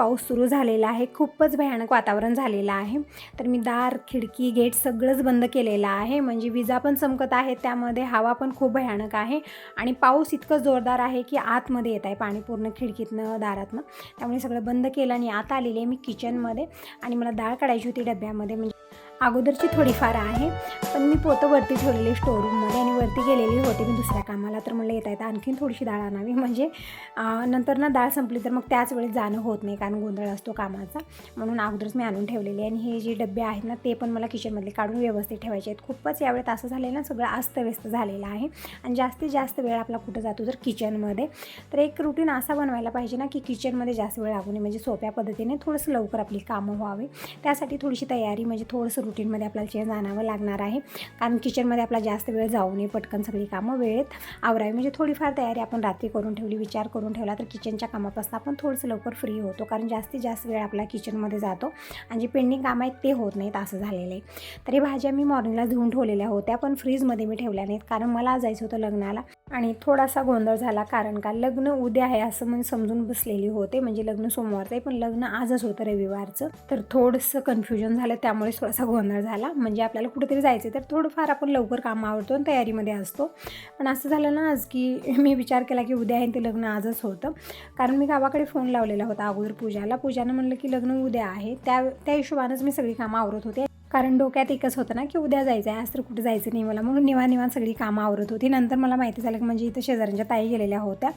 पाऊस सुरू झालेला आहे. खूपच भयानक वातावरण झालेलं आहे. तर मी दार खिडकी गेट सगळंच बंद केलेलं आहे. म्हणजे विजा पण चमकत आहे त्यामध्ये हवा पण खूप भयानक आहे. आणि पाऊस इतकं जोरदार आहे की आतमध्ये येत आहे. पाणी पूर्ण खिडकीतनं दारातनं. त्यामुळे सगळं बंद केलं आणि आता आलेली आहे मी किचनमध्ये. आणि मला डाळ काढायची होती डब्यामध्ये. म्हणजे अगोदरची थोडीफार आहे. पण मी पोतं वरती ठेवलेली स्टोरूममध्ये आणि वरती गेलेली होती मी दुसऱ्या कामाला तर म्हणलं येता येतं आणखीन थोडीशी डाळ आणावी. म्हणजे नंतर ना डाळ संपली तर मग त्याच वेळेस जाणं होत नाही कारण गोंधळ असतो कामाचा. म्हणून अगोदरच मी आणून ठेवलेली आणि हे जे डबे आहेत ना ते पण मला किचनमधले काढून व्यवस्थित ठेवायचे आहेत. खूपच यावेळेत असं झालं ना सगळं अस्तव्यस्त झालेलं आहे. आणि जास्तीत जास्त वेळ आपला कुठं जातो तर किचनमध्ये. तर एक रुटीन असा बनवायला पाहिजे ना की किचनमध्ये जास्त वेळ लागू नये. म्हणजे सोप्या पद्धतीने थोडंसं लवकर आपली कामं व्हावी. त्यासाठी थोडीशी तयारी म्हणजे थोडंसं रुटीनमध्ये आपल्याला चेंज आणावं लागणार आहे. कारण किचनमध्ये आपला जास्त वेळ जाऊ नये. पटकन सगळी कामं वेळेत आवरावी. म्हणजे थोडीफार तयारी आपण रात्री करून ठेवली विचार करून ठेवला तर किचनच्या कामापासून आपण थोडंसं लवकर फ्री होतो. कारण जास्तीत जास्त वेळ आपला किचनमध्ये जातो आणि जे पेंडिंग कामं आहेत ते होत नाहीत असं झालेलं आहे. तर हे भाज्या मी मॉर्निंगला धुवून ठेवलेल्या होत्या पण फ्रीजमध्ये मी ठेवल्या नाहीत. कारण मला जायचं होतं लग्नाला आणि थोडासा गोंधळ झाला. कारण का लग्न उद्या आहे असं म्हणून समजून बसलेली होते. म्हणजे लग्न सोमवारचं आहे पण लग्न आजच होतं रविवारचं. तर थोडंसं कन्फ्युजन झालं त्यामुळे थोडासा गोंधळ झाला. म्हणजे आपल्याला कुठेतरी जायचं आहे तर थोडंफार आपण लवकर काम आवडतो आणि तयारीमध्ये मध्ये असतो. पण असं झालं ना आज की मी विचार केला की उद्या आहे ते लग्न आजच होतं. कारण मी गावाकडे फोन लावलेला होता अगोदर पूजाला. पूजानं म्हणलं की लग्न उद्या आहे. त्या त्या हिशोबानंच मी सगळी कामं आवरत होते. कारण डोक्यात एकच होतं ना की उद्या जायचं आहे आज तर कुठे जायचं नाही मला. म्हणून निवांत निवांत सगळी कामं आवरत होती. नंतर मला माहिती झालं की म्हणजे इथं शेजाऱ्यांच्या ताई गेलेल्या होत्या.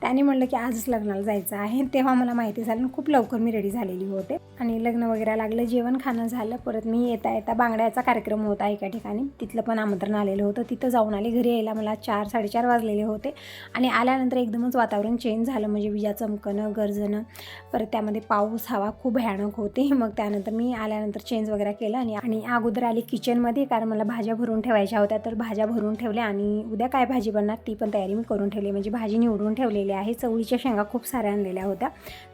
त्याने म्हणलं की आजच लग्नाला जायचं आहे. तेव्हा मला माहिती झालं आणि खूप लवकर मी रेडी झालेली होते. आणि लग्न वगैरे लागलं जेवण खाणं झालं. परत मी येता येता बांगड्याचा कार्यक्रम होता एका ठिकाणी. तिथलं पण आमंत्रण आलेलं होतं. तिथं जाऊन आले. घरी यायला मला चार साडेचार वाजलेले होते. आणि आल्यानंतर एकदमच वातावरण चेंज झालं. म्हणजे विजा चमकणं गरजणं. परत त्यामध्ये पाऊस हवा खूप भयानक होते. मग त्यानंतर मी आल्यानंतर चेंज वगैरे केलं आणि आणि अगोदर आली किचनमध्ये कारण मला भाज्या भरून ठेवायच्या होत्या. तर भाज्या भरून ठेवल्या आणि उद्या काय भाजी बनणार ती पण तयारी मी करून ठेवली. म्हणजे भाजी निवडून ठेवलेली आहे. चवळीच्या शेंगा खूप साऱ्या आणलेल्या होत्या.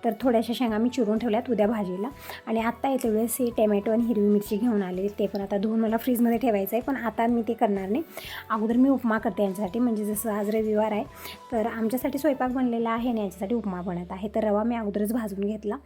तर थोड्याशा शेंगा मी चिरून ठेवल्यात उद्या भाजीला. आणि आत्ता येते वेळेस हे टॅमॅटो आणि हिरवी मिरची घेऊन आले. ते पण आता धुवून मला फ्रीजमध्ये ठेवायचं आहे पण आता मी ते करणार नाही. अगोदर मी उपमा करते यांच्यासाठी. म्हणजे जसं आज रविवार आहे तर आमच्यासाठी स्वयंपाक बनलेला आहे आणि यांच्यासाठी उपमा बनत आहे. तर रवा मी अगोदरच भाजून घेतला.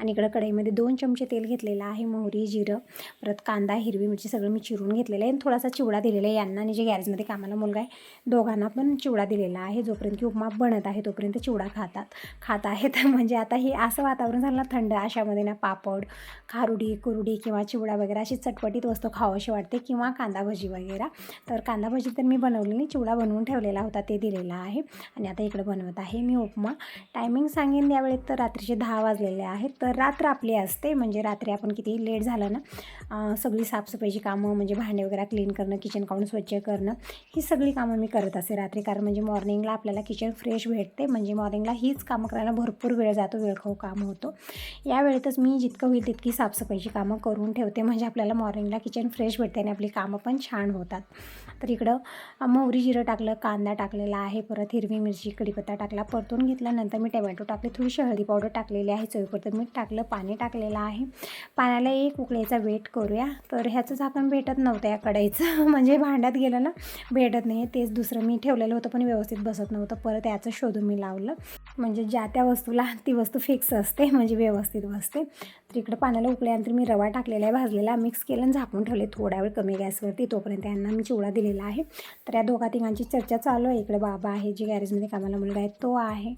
आणि इकडं कढईमध्ये दोन चमचे तेल घेतलेलं आहे मोहरी जिरं. परत कांदा हिरवी मिरची सगळं मी चिरून घेतलेलं आहे आणि थोडासा चिवडा दिलेला आहे. यांना आणि जे गॅरेजमध्ये कामाला मुलगा आहे दोघांना पण चिवडा दिलेला आहे जोपर्यंत की उपमा बनत आहे तोपर्यंत चिवडा खातात खात आहेत. म्हणजे आता हे असं वातावरण झालं ना थंड अशामध्ये ना पापड खारुडी कुरुडी किंवा चिवडा वगैरे अशी चटपटीत वस्तू खावाशी वाटते किंवा कांदा भजी वगैरे. तर कांदा भजी तर मी बनवलेली चिवडा बनवून ठेवलेला होता ते दिलेला आहे. आणि आता इकडं बनवत आहे मी उपमा. टायमिंग सांगेन यावेळेत तर रात्रीचे दहा वाजलेले आहेत. तर रात्र आपली असते म्हणजे रात्री आपण किती लेट झालं ना सगळी साफसफाईची कामं म्हणजे भांडे वगैरे क्लीन करणं किचन काढून स्वच्छ करणं ही सगळी कामं मी करत असते रात्री. कारण म्हणजे मॉर्निंगला आपल्याला किचन फ्रेश भेटते. म्हणजे मॉर्निंगला हीच कामं करायला भरपूर वेळ जातो वेळखाऊ काम होतो. या वेळेतच मी जितकं होईल तितकी साफसफाईची कामं करून ठेवते. म्हणजे आपल्याला मॉर्निंगला किचन फ्रेश भेटते आणि आपली कामं पण छान होतात. तर इकडं मोहरी जिरं टाकलं कांदा टाकलेला आहे परत हिरवी मिरची कढीपत्ता टाकला परतून घेतल्यानंतर मी टमॅटो टाकले थोडीशी हळदी पावडर टाकलेली आहे चवीपुरतं मीठ टाकलं पाणी टाकलेलं आहे. पाण्याला एक उकळीचा वेट करूया. तर ह्याचं झाकण भेटत नव्हतं या कढईचं. म्हणजे भांड्यात गेलं ना भेटत नाही. तेच दुसरं मी ठेवलेलं होतं पण व्यवस्थित बसत नव्हतं. परत याचं शोधून मी लावलं. म्हणजे ज्या त्या वस्तूला ती वस्तू फिक्स असते म्हणजे व्यवस्थित बसते. इकडं पाण्याला उकळल्यानंतर मी रवा टाकलेला आहे भाजलेला मिक्स केलं आणि झाकून ठेवले. थोडा वेळ कमी गॅसवरती तोपर्यंत यांना मी चिवडा दिलेला आहे. तर या दोघा तिघांची चर्चा चालू आहे. इकडे बाबा आहे जे गॅरेजमध्ये कामाला मुलगा आहे तो आहे.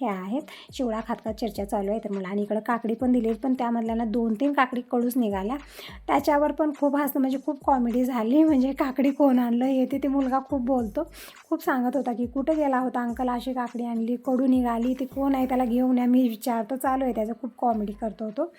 हे आहेत. चिवडा खात खात चर्चा चालू आहे. तर मला आणि इकडं काकडी पण दिली पण त्यामधल्याना दोन तीन काकडी कडूच निघाल्या. त्याच्यावर पण खूप हसणं म्हणजे खूप कॉमेडी झाली. म्हणजे काकडी कोण आणलं हे ते मुलगा खूप बोलतो. खूप सांगत होता की कुठं गेला होता अंकल? अशी काकडी आणली कडू निघाली. ती कोण आहे? त्याला घेऊन या. मी विचारतो चालू आहे. त्याचं खूप कॉमेडी करतो होतो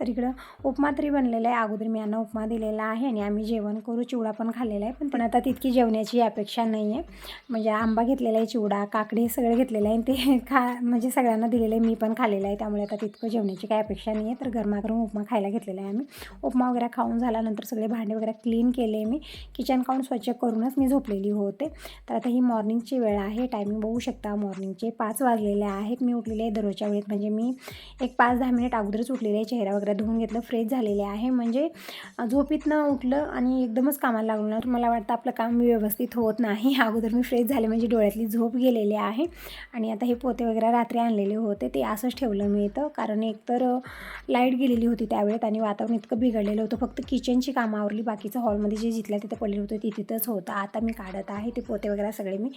तर इकडं उपमा तरी बनलेला आहे. अगोदर मी यांना उपमा दिलेला आहे आणि आम्ही जेवण करू. चिवडा पण खाल्लेला आहे. पण पण आता तितकी जेवण्याची अपेक्षा नाही आहे. म्हणजे आंबा घेतलेला आहे चिवडा काकडी हे सगळं घेतलेलं आहे आणि ते खा म्हणजे सगळ्यांना दिलेलं आहे. मी पण खाल्लेलं आहे. त्यामुळे आता तितकं जेवण्याची काही अपेक्षा नाही आहे. तर गरमागरम उपमा खायला घेतलेला आहे आम्ही. उपमा वगैरे खाऊन झाल्यानंतर सगळे भांडे वगैरे क्लीन केले मी. किचन काउंट स्वच्छ करूनच मी झोपलेली होते. तर आता ही मॉर्निंगची वेळ आहे. टायमिंग बघू शकता. मॉर्निंगचे पाच वाजलेले आहेत. मी उठलेले आहे दररोजच्या वेळेत. म्हणजे मी एक पाच दहा मिनिट अगोदरच उठलेले आहे. चेहरा वगैरे वगैरे धुवून घेतलं फ्रेश झालेले आहे. म्हणजे झोपीतनं उठलं आणि एकदमच कामाला लागलं ना तर मला वाटतं आपलं काम व्यवस्थित होत नाही. अगोदर मी फ्रेश झाले म्हणजे डोळ्यातली झोप गेलेली आहे. आणि आता हे पोते वगैरे रात्री आणलेले होते ते असंच ठेवलं मी इथं. कारण एकतर लाइट गेलेली होती त्यावेळेत आणि वातावरण इतकं बिघडलेलं होतं. फक्त किचनची कामं आवरली बाकीचं हॉलमध्ये जे जिथल्या तिथं पडलेलं होतं ते तिथंच होतं. आता मी काढत आहे ते पोते वगैरे सगळे मी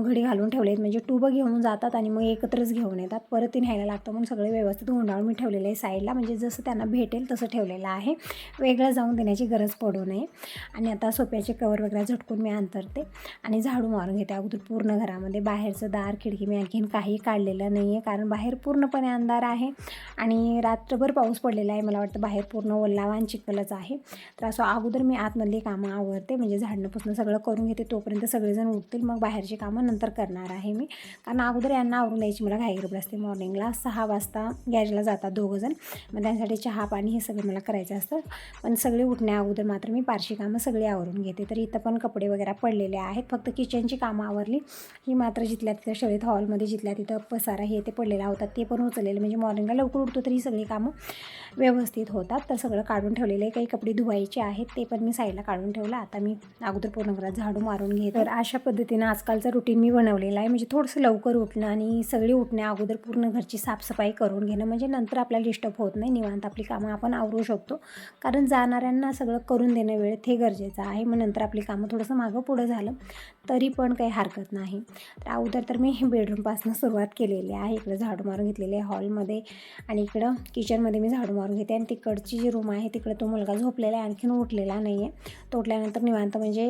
घडी घालून ठेवले आहेत म्हणजे टूबं घेऊन जातात आणि मग एकत्रच घेऊन येतात. परत ते न्यायला लागतं म्हणून सगळे व्यवस्थित गुंडाळून मी ठेवलेलं आहे साईडला. म्हणजे जसं त्यांना भेटेल तसं ठेवलेलं आहे. वेगळं जाऊन देण्याची गरज पडू नये. आणि आता सोप्याचे कवर वगैरे झटकून मी अंतरते. आणि झाडू मारून घेते. अगोदर पूर्ण घरामध्ये बाहेरचं दार खिडकी मी आणखीन काही काढलेलं नाही आहे कारण बाहेर पूर्णपणे अंधार आहे. आणि रात्रभर पाऊस पडलेला आहे. मला वाटतं बाहेर पूर्ण ओलावा आणि चिखलच आहे. तर असं अगोदर मी आतमधली कामं आवरते. म्हणजे झाडणं पुसणं सगळं करून घेते. तोपर्यंत सगळेजण उठतील. मग बाहेरची कामं नंतर करणार आहे मी. कारण अगोदर यांना आवरून द्यायची. मला घाई असते. मॉर्निंगला सहा वाजता गॅरेजला जातात दोघंजण. मग त्यांसाठी चहा पाणी हे सगळं मला करायचं असतं. पण सगळे उठण्या अगोदर मात्र मी पारशी कामं सगळी आवरून घेते. तर इथं पण कपडे वगैरे पडलेले आहेत. फक्त किचनची कामं आवरली. ही मात्र जिथल्या तिथं शळीत हॉलमध्ये जिथल्या तिथं पसारा हे ते पडलेला होता ते पण उचललेलं. म्हणजे मॉर्निंगला लवकर उठतो तर ही सगळी कामं व्यवस्थित होतात. तर सगळं काढून ठेवलेले काही कपडे धुवायचे आहेत. ते पण मी साईडला काढून ठेवलं. आता मी अगोदर पूर्ण घरात झाडू मारून घेते. तर अशा पद्धतीनं आजकालचं रुटीन मी बनवलेलं आहे. म्हणजे थोडंसं लवकर उठणं आणि सगळी उठण्या अगोदर पूर्ण घरची साफसफाई करून घेणं. म्हणजे नंतर आपल्याला डिस्टर्ब होत नाही. निवांत आपली कामं आपण आवरू शकतो. कारण जाणाऱ्यांना सगळं करून देणं वेळेत हे गरजेचं आहे. मग नंतर आपली कामं थोडंसं मागं पुढं झालं. तरी पण काही हरकत नाही. तर अगोदर तर मी बेडरूमपासून सुरुवात केलेली आहे. इकडं झाडू मारून घेतलेले आहे हॉलमध्ये आणि इकडं किचनमध्ये मी झाडू मारून घेते आणि तिकडची जी रूम आहे तिकडं तो मुलगा झोपलेला आहे आणखीन उठलेला नाही आहे तो उठल्यानंतर निवांत म्हणजे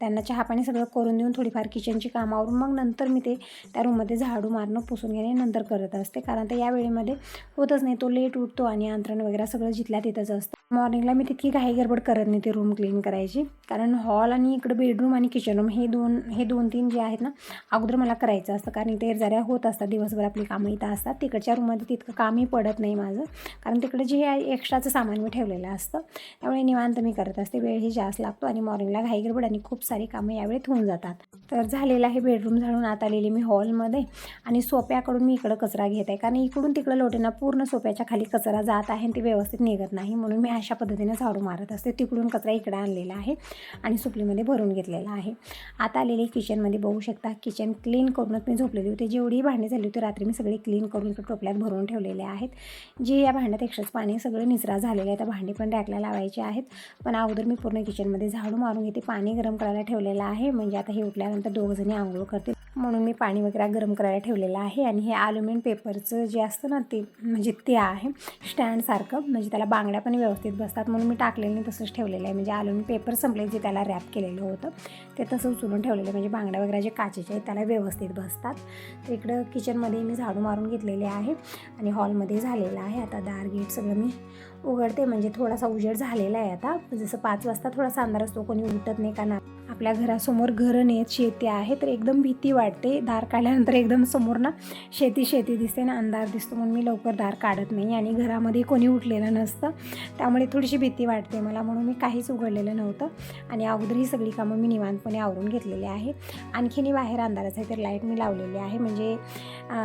त्यांना चहा पाणी सगळं करून देऊन थोडीफार किचनची कामावरून मग नंतर मी ते त्या रूममध्ये झाडू मारणं पुसून घेणे नंतर करत असते. कारण तर या वेळेमध्ये होतच नाही. तो लेट उठतो आणि अंतरण वगैरे सगळं जिथल्या तिथंच असतं. मॉर्निंगला मी तितकी काही गडबड करत नाही ते रूम क्लीन करायची. कारण हॉल आणि इकडं बेडरूम आणि किचन रूम हे दोन दोन हे दोन तीन जे आहेत ना अगोदर मला करायचं असतं. कारण इथे जरा होत असतात दिवसभर आपली कामं इथं असतात. तिकडच्या रूममध्ये तितकं कामही पडत नाही माझं. कारण तिकडे जे एक्स्ट्राचं सामान मी ठेवलेलं असतं. त्यामुळे निवांत मी करत असते. वेळही जास्त लागतो आणि मॉर्निंगला घाई गडबड आणि खूप सारी कामं यावेळेत होऊन जातात. तर झालेलं आहे बेडरूम झाडून आत आलेली मी हॉलमध्ये आणि सोप्याकडून मी इकडं कचरा घेत आहे. कारण इकडून तिकडं लोटेना पूर्ण सोप्याच्या खाली कचरा जात आहे आणि ते व्यवस्थित निघत नाही. म्हणून मी अशा पद्धतीने झाडू मारत असते. तिकडून कचरा इकडं आणलेला आहे आणि सुपलीमध्ये भरून घेतलेला आहे. आता आलेली किचनमध्ये बघू शकता किचन क्लीन करूनच मी झोपलेली होती. जेवढी भांडी झाली होती रात्री मी सगळी क्लीन करून टोपल्यात भरून ठेवलेले आहेत. जे या भांड्यात एक्स्ट्राच पाणी सगळं निचरा झालेलं आहे तर भांडी पण रॅकला लावायचे आहेत. पण अगोदर मी पूर्ण किचनमध्ये झाडू मारून घेते पाणी गरम करायला ठेवलेलं आहे. म्हणजे आता हे उठल्यानंतर दोघंजणी आंघोळ करतील. म्हणून मी पाणी वगैरे गरम करायला ठेवलेलं आहे आणि हे ॲल्युमिनियम पेपरचं जे असतं ना ते म्हणजे ते आहे स्टँडसारखं म्हणजे त्याला बांगड्या पण व्यवस्थित बसतात म्हणून मी टाकलेलं नाही तसंच ठेवलेलं आहे. म्हणजे ॲल्युमिनियम पेपर संपले जे त्याला रॅप केलेलं होतं ते तसं उचलून ठेवलेलं आहे. म्हणजे बांगड्या वगैरे जे काचेचे आहेत त्याला व्यवस्थित बसतात. तर इकडं किचनमध्ये मी झाडू मारून घेतलेले आहे आणि हॉलमध्ये झालेलं आहे. आता दार गेट सगळं मी उघडते. म्हणजे थोडासा उजेड झालेला आहे आता. जसं पाच वाजता थोडासा अंधार असतो कोणी उठत नाही का ना. आपल्या घरासमोर घरं नेत शेती आहे तर एकदम भीती वाटते. दार काढल्यानंतर एकदम समोर ना शेती शेती दिसते ना अंधार दिसतो म्हणून मी लवकर दार काढत नाही आणि घरामध्ये कोणी उठलेलं नसतं. त्यामुळे थोडीशी भीती वाटते मला म्हणून मी काहीच उघडलेलं नव्हतं आणि अगोदर ही सगळी कामं मी निवांतपणे आवरून घेतलेली आहे आणखीनही बाहेर अंधारच आहे तर लाइट मी लावलेली आहे. म्हणजे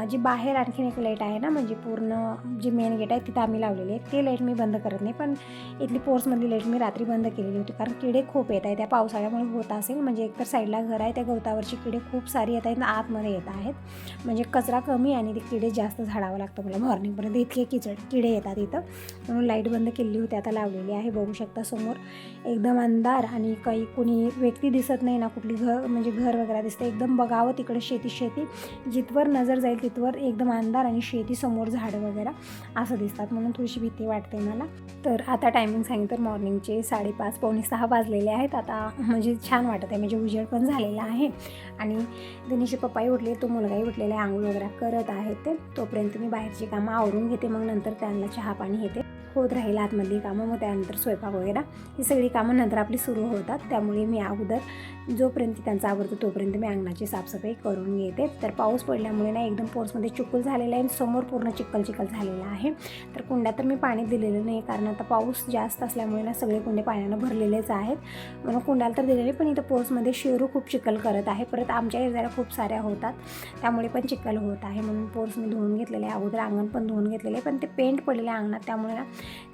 जी बाहेर आणखीन एक लाइट आहे ना म्हणजे पूर्ण जे मेन गेट आहे तिथं आम्ही लावलेली आहे ते लाइट मी बंद करत नाही पण इथली पोर्समधली लाइट मी रात्री बंद केलेली होती. कारण किडे खूप येत आहे त्या पावसाळ्यामुळे होत असेल म्हणजे एकतर साईडला घर आहे त्या गवतावरची किडे खूप सारी येत आहेत आतमध्ये येत आहेत. म्हणजे कचरा कमी आणि ते किडे जास्त झाडावं लागतं मला मॉर्निंगपर्यंत इतके किचड किडे येतात इथं. म्हणून लाइट बंद केलेली होती आता लावलेली आहे. बघू शकता समोर एकदम अंधार आणि काही कुणी व्यक्ती दिसत नाही ना कुठली घर म्हणजे घर वगैरे दिसतं. एकदम बघावं तिकडे शेती शेती जिथवर नजर जाईल तिथवर एकदम अंधार आणि शेती समोर झाडं वगैरे असं दिसतात. म्हणून थोडीशी भीती वाटते मला. तर आता टायमिंग सांगितलं तर मॉर्निंगचे साडेपाच पावणे सहा वाजलेले आहेत. आता म्हणजे छान वाटत आहे. म्हणजे उजेड पण झालेला आहे. आणि दिनेशचे पप्पाही उठले तो मुलगाही उठलेला आहे. आंघोळ वगैरे करत आहेत ते. तोपर्यंत मी बाहेरची कामं आवरून घेते. मग नंतर त्यांना चहा पाणी येते. होत राहील आतमधली कामं मग त्यानंतर स्वयंपाक वगैरे. ही सगळी कामं नंतर आपली सुरू होतात. त्यामुळे मी अगोदर जोपर्यंत त्यांचा आवडतो तोपर्यंत मी अंगणाची साफसफाई करून घेते. तर पाऊस पडल्यामुळे ना एकदम पोर्समध्ये चिखल झालेला आहे आणि समोर पूर्ण चिखल चिखल झालेला आहे. तर कुंड्यात तर मी पाणी दिलेलं नाही कारण आता पाऊस जास्त असल्यामुळे ना सगळे कुंडे पाण्यानं भरलेलेच आहेत. म्हणून कुंड्याला तर दिलेले पण इथं पोर्समध्ये शेरू खूप चिखल करत आहे. परत आमच्या एरियाला खूप साऱ्या होतात. त्यामुळे पण चिखल होत आहे. म्हणून पोर्स मी धुवून घेतलेले आहे. अगोदर अंगण पण धुवून घेतलेले आहे. पण ते पेंट पडलेले आहे अंगणात. त्यामुळे ना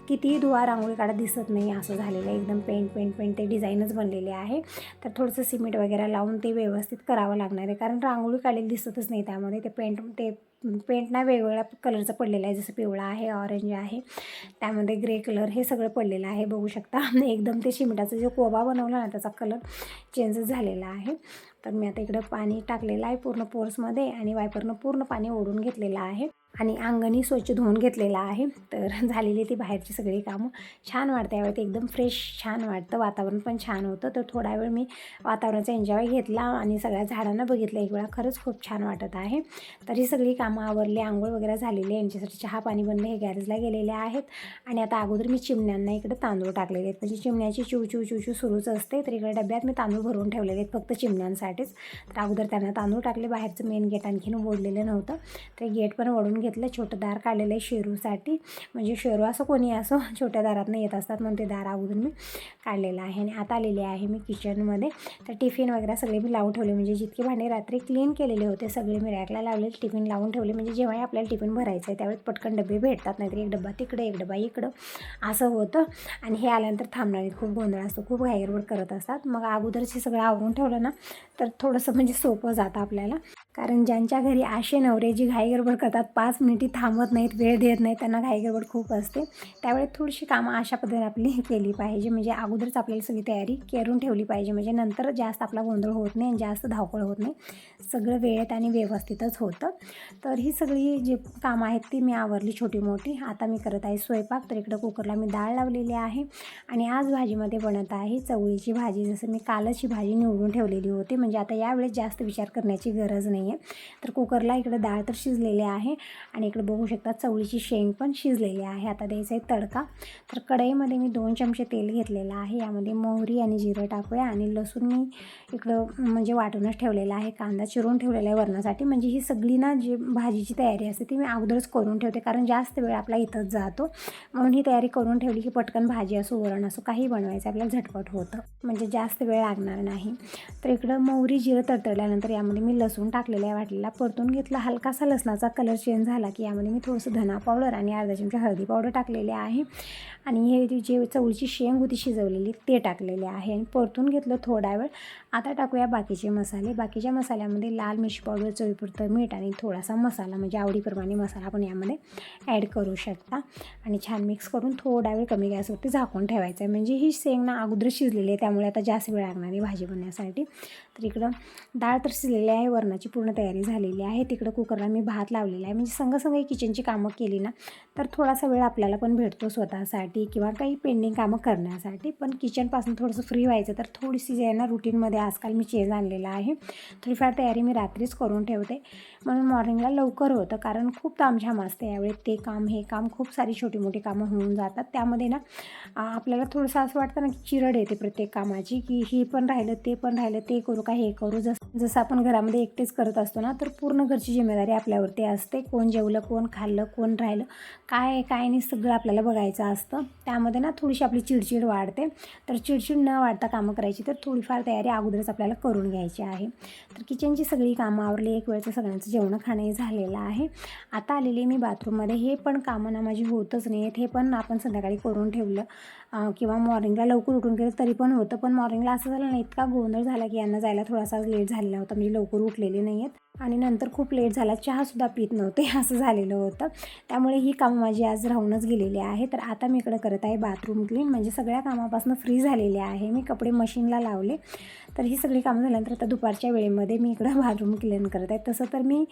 कितीही धुवा रांगोळी काढा दिसत नाही असं झालेलं आहे. एकदम पेंट पेंट पेंट ते डिझाईनच बनलेले आहे तर थोडंसं सिमेंट वगैरे लावून ते व्यवस्थित करावं लागणार आहे. कारण रांगोळी काढलेली दिसतच नाही त्यामध्ये. ते पेंट ते पेंट ना वेगवेगळ्या कलरचं पडलेलं आहे. जसं पिवळा आहे ऑरेंज आहे. त्यामध्ये ग्रे कलर हे सगळं पडलेलं आहे. बघू शकता. एकदम ते शिमिटाचा जो कोबा बनवला ना त्याचा कलर चेंजच झालेला आहे. तर मी आता इकडं पाणी टाकलेलं आहे पूर्ण पोर्समध्ये आणि वायपरनं पूर्ण पाणी ओढून घेतलेलं आहे. आणि अंगणी स्वच्छ धुवून घेतलेलं आहे. तर झालेली ती बाहेरची सगळी कामं छान वाटते यावेळी ते एकदम फ्रेश छान वाटतं. वातावरण पण छान होतं. तर थोडा वेळ मी वातावरणाचा एन्जॉय घेतला आणि सगळ्या झाडांना बघितलं. एक वेळा खरंच खूप छान वाटत आहे. तर ही सगळी कामं आवरली. आंघोळ वगैरे झालेली यांच्यासाठी चहा पाणी बनले. हे गॅरेजला गेलेले आहेत. आणि आता अगोदर मी चिमण्यांना इकडे तांदूळ टाकलेले आहेत. म्हणजे चिमण्याची चिव चिव चिव चिव सुरूच असते. तर इकडे डब्यात मी तांदूळ भरून ठेवलेले आहेत. फक्त चिमण्यांसाठीच. तर अगोदर त्यांना तांदूळ टाकले. बाहेरचं मेन गेट आणखीन ओढलेलं नव्हतं. ते गेट पण ओढून घेतलं छोटं दार काढलेलं आहे शेरूसाठी. म्हणजे शेरू असं कोणी असो छोट्या दारातनं येत असतात म्हणून ते दार अगोदर मी काढलेलं आहे आणि आता आलेले आहे मी किचनमध्ये. तर टिफिन वगैरे सगळे मी लावून ठेवले म्हणजे जितके भांडे रात्री क्लीन केलेले होते सगळे मी रॅकला लावले टिफिन लावून ठेवले म्हणजे जेव्हाही आपल्याला टिफिन भरायचं आहे त्यावेळेस पटकन डबे भेटतात नाहीतर एक डबा तिकडे एक डबा इकडं असं होतं. आणि हे आल्यानंतर थांबणार खूप गोंधळ असतो खूप घाईगडबड करत असतात. मग अगोदरचे सगळं आवरून ठेवलं ना तर थोडंसं म्हणजे सोपं जातं आपल्याला. कारण ज्यांच्या घरी आशे नवरे जी घाईगडबड करतात पाच मिनिटी थांबत नाहीत वेळ देत नाहीत त्यांना घाई गडबड खूप असते. त्यावेळी थोडीशी कामं अशा पद्धतीने आपली केली पाहिजे. म्हणजे अगोदरच आपल्याला सगळी तयारी करून ठेवली पाहिजे. म्हणजे नंतर जास्त आपला गोंधळ होत नाही आणि जास्त धावपळ होत नाही. सगळं वेळेत आणि व्यवस्थितच होतं. तर ही सगळी जी कामं आहेत ती मी आवरली छोटी मोठी आता मी करत आहे स्वयंपाक. तर इकडं कुकरला मी डाळ लावलेली आहे. आणि आज भाजीमध्ये बनत आहे चवळीची भाजी. जसं मी कालच ही भाजी निवडून ठेवलेली होती. म्हणजे आता यावेळेस जास्त विचार करण्याची गरज नाही आहे तर कुकरला इकडं डाळ तर शिजलेली आहे. आणि इकडे बघू शकता चवळीची शेंग पण शिजलेली आहे. आता द्यायचं आहे तडका. तर कढईमध्ये मी दोन चमचे तेल घेतलेलं आहे. यामध्ये मोहरी आणि जिरं टाकूया आणि लसूण मी इकडं म्हणजे वाटूनच ठेवलेलं आहे. कांदा चिरून ठेवलेला आहे वरणासाठी. म्हणजे ही सगळी ना जी भाजीची तयारी असते ती मी अगोदरच करून ठेवते. कारण जास्त वेळ आपला इथंच जातो. म्हणून ही तयारी करून ठेवली की पटकन भाजी असो वरण असो काही बनवायचं आपल्याला झटपट होतं. म्हणजे जास्त वेळ लागणार नाही. तर इकडं मोहरी जिरं तडतडल्यानंतर यामध्ये मी लसूण टाकलेलं आहे वाटलेला. परतून घेतला हलकासा लसणाचा कलर चेंज झाला की यामध्ये मी थोडंसं धना पावडर आणि अर्धा चमचा हळदी पावडर टाकलेले आहे. आणि हे जे चवळीची शेंग होती शिजवलेली ते टाकलेले आहे. आणि परतून घेतलं थोडा वेळ. आता टाकूया बाकीचे मसाले. बाकीच्या मसाल्यामध्ये लाल मिरची पावडर चवीपुरतं मीठ आणि थोडासा मसाला म्हणजे आवडीप्रमाणे मसाला आपण यामध्ये ॲड करू शकता. आणि छान मिक्स करून थोडा वेळ कमी गॅसवरती झाकून ठेवायचं आहे. म्हणजे ही शेंग ना अगोदर शिजलेली आहे त्यामुळे आता जास्त वेळ लागणार आहे भाजी बनण्यासाठी. तर इकडं डाळ तर शिजलेली आहे वरणाची पूर्ण तयारी झालेली आहे. तिकडं कुकरला मी भात लावलेला आहे. म्हणजे संघसंग ही किचनची कामं केली ना तर थोडासा वेळ आपल्याला पण भेटतो स्वतःसाठी किंवा काही पेंडिंग कामं करण्यासाठी. पण किचनपासून थोडंसं फ्री व्हायचं तर थोडीशी जे आहे ना रुटीनमध्ये आजकाल मी चेंज आणलेला आहे. थोडीफार तयारी मी रात्रीच करून ठेवते. म्हणून मॉर्निंगला लवकर होतं कारण खूप तामझाम असते यावेळी. ते काम हे काम खूप सारी छोटी मोठी कामं होऊन जातात. त्यामध्ये ना आपल्याला थोडंसं असं वाटतं ना की चिरड येते प्रत्येक कामाची की हे पण राहिलं ते पण राहिलं ते करू का हे करू. जसं जसं आपण घरामध्ये एकटेच करत असतो ना तर पूर्ण घरची जिम्मेदारी आपल्यावरती असते. कोण जेवलं कोण खाल्लं कोण राहिलं काय काय नाही सगळं आपल्याला बघायचं असतं. त्यामध्ये ना थोडीशी आपली चिडचिड वाढते. तर चिडचिड न वाढता कामं करायची तर थोडीफार तयारी अगोदरच आपल्याला करून घ्यायची आहे. तर किचनची सगळी कामं आवरली एक वेळचं सगळ्यांचं जेवणं खाणंही झालेलं आहे. आता आलेली मी बाथरूममध्ये हे पण कामं ना माझी होतच नाही आहेत हे पण आपण संध्याकाळी करून ठेवलं. किंवा मॉर्निंगला लवकर उठून गेलं तरी पण होतं. पण मॉर्निंगला असं झालं नाही इतका गोंधळ झाला की यांना जायला थोडासा लेट झालेला होता. म्हणजे लवकर उठलेले नाही आहेत आणि नंतर खूप लेट झाला चहासुद्धा पित नव्हते असं झालेलं होतं. त्यामुळे ही कामं माझी आज राहूनच गेलेली आहे. तर आता मी इकडं करत आहे बाथरूम क्लीन. म्हणजे सगळ्या कामापासून फ्री झालेले आहे. मी कपडे मशीनला लावले. तर ही सगळी कामं झाल्यानंतर आता दुपारच्या वेळेमध्ये मी इकडं बाथरूम क्लीन करत आहे. तसं तर मी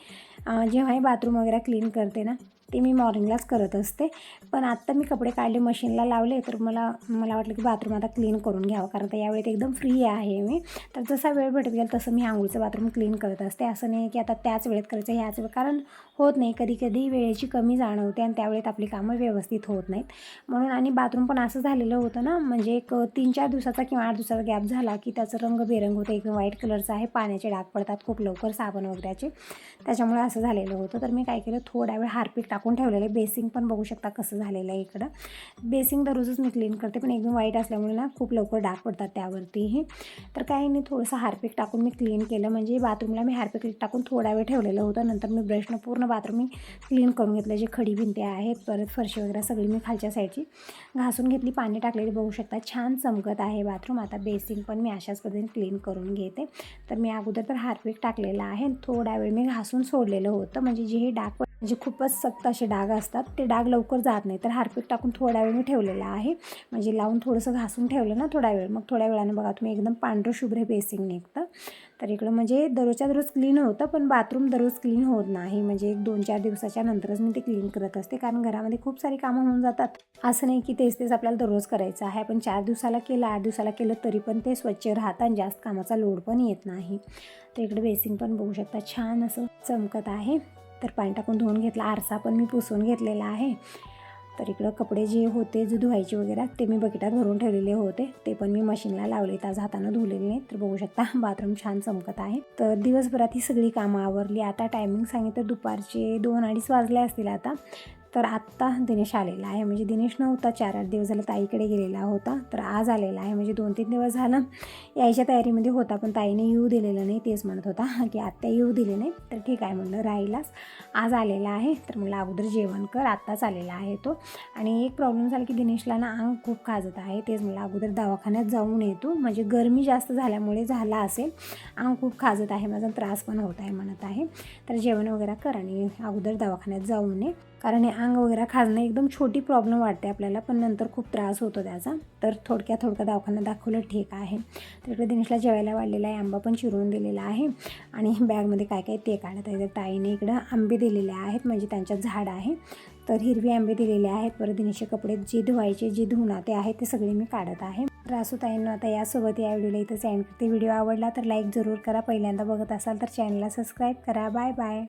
जेव्हाही बाथरूम वगैरे क्लीन करते ना ते मी मॉर्निंगलाच करत असते. पण आत्ता मी कपडे काढले मशीनला लावले तर मला मला वाटलं की बाथरूम आता क्लीन करून घ्यावं. कारण तर यावेळेत एकदम फ्री आहे मी. तर जसा वेळ भेटत गेला तसं मी आंघोळीचं बाथरूम क्लीन करत असते. असं नाही की आता त्याच वेळेत करायचं ह्याच वेळ कारण होत नाही. कधी कधी वेळेची कमी जाणवते आणि त्यावेळेत आपली कामं व्यवस्थित होत नाहीत. म्हणून आणि बाथरूम पण असं झालेलं होतं ना म्हणजे एक तीन चार दिवसाचा किंवा आठ दिवसाचा गॅप झाला की त्याचं रंग बेरंग होतं. एक व्हाईट कलरचं आहे. पाण्याचे डाग पडतात. खूप लवकर साबण वगैरेचे. त्याच्यामुळे असं झालेलं होतं. तर मी काय केलं थोडा वेळ हार्पिक टाकून टाकून ठेवलेलं आहे. बेसिंग पण बघू शकता कसं झालेलं आहे इकडं. बेसिंग दररोजच मी क्लीन करते पण एकदम वाईट असल्यामुळे ना खूप लवकर डाग पडतात त्यावरतीही. तर काही नाही थोडंसं हार्पिक टाकून मी क्लीन केलं. म्हणजे बाथरूमला मी हार्पिक टाकून थोडा वेळ ठेवलेलं होतं. नंतर मी ब्रशनं पूर्ण बाथरूम मी क्लीन करून घेतलं. जे खडी भिंती आहेत परत फरशी वगैरे सगळी मी खालच्या साईडची घासून घेतली. पाणी टाकलेली बघू शकता. छान चमकत आहे बाथरूम. आता बेसिंग पण मी अशाच पद्धतीने क्लीन करून घेते. तर मी अगोदर तर हार्पिक टाकलेला आहे. थोडा वेळ मी घासून सोडलेलं होतं. म्हणजे जे हे डाग म्हणजे खूपच सक्त असे डाग असतात ते डाग लवकर जात नाही तर हार्पिक टाकून थोडा वेळ मी ठेवलेला आहे. म्हणजे लावून थोडंसं घासून ठेवलं ना थोडा वेळ मग थोड्या वेळानं बघा तुम्ही एकदम पांढरं शुभ्र बेसिंग निघतं. तर इकडं म्हणजे दररोजच्या दररोज क्लीन होतं पण बाथरूम दररोज क्लीन होत नाही. म्हणजे एक दोन चार दिवसाच्या नंतरच मी ते क्लीन करत असते कारण घरामध्ये खूप सारी कामं होऊन जातात. असं नाही की तेच तेच आपल्याला दररोज करायचं आहे. पण चार दिवसाला केलं आठ दिवसाला केलं तरी पण ते स्वच्छ राहतं आणि जास्त कामाचा लोड पण येत नाही. तर इकडे बेसिंग पण बघू शकता छान असं चमकत आहे. तर पाणी टाकून धुवून घेतला. आरसा पण मी पुसून घेतलेला आहे. तर इकडं कपडे जे होते जे धुवायचे वगैरे ते मी बकेटात भरून ठेवलेले होते. ते पण मी मशीनला लावले आज हातानं धुवलेले नाही तर बघू शकता बाथरूम छान चमकत आहे. तर दिवसभरात ही सगळी कामं आवरली. आता टायमिंग सांगितलं दुपारचे दोन अडीच वाजले असतील आता. तर आत्ता दिनेश आलेला आहे. म्हणजे दिनेश नव्हता चार आठ दिवस झालं ताईकडे गेलेला होता. तर आज आलेला आहे. म्हणजे दोन तीन दिवस झालं यायच्या तयारीमध्ये होता पण ताईने येऊ दिलेलं नाही. तेच म्हणत होता की आत्ता येऊ दिले नाही. तर ठीक आहे म्हणलं राहिलाच आज आलेला आहे. तर म्हणलं अगोदर जेवण कर. आत्ताच आलेला आहे तो. आणि एक प्रॉब्लेम झाला की दिनेशला ना अंग खूप खाजत आहे. तेच मला अगोदर दवाखान्यात जाऊन येतो. म्हणजे गरमी जास्त झाल्यामुळे झाला असेल. अंग खूप खाजत आहे. माझा त्रास पण होत आहे म्हणत आहे. तर जेवण वगैरे कर आणि अगोदर दवाखान्यात जाऊन ये. कारण हे अंग वगैरे खाजणं एकदम छोटी प्रॉब्लेम वाटते आपल्याला पण नंतर खूप त्रास होतो त्याचा. तर थोडक्या थोडक्या दवाखान्यात दाखवलं ठीक आहे. तर दिनेशला जेवायला वाढलेला आहे आंबा पण चिरून दिलेला आहे. आणि बॅगमध्ये काय काय ते काढत आहे तर ताईने इकडं आंबे दिलेले आहेत म्हणजे त्यांच्यात झाड आहे. तर हिरवी आंबे दिलेले आहेत परत दिनेशचे कपडे जे धुवायचे जे धुवणाते आहेत ते सगळे मी काढत आहे. तर असो ताईंनो आता यासोबत या व्हिडिओला इथं सेंड करते. व्हिडिओ आवडला तर लाईक जरूर करा. पहिल्यांदा बघत असाल तर चॅनलला सबस्क्राईब करा. Bye bye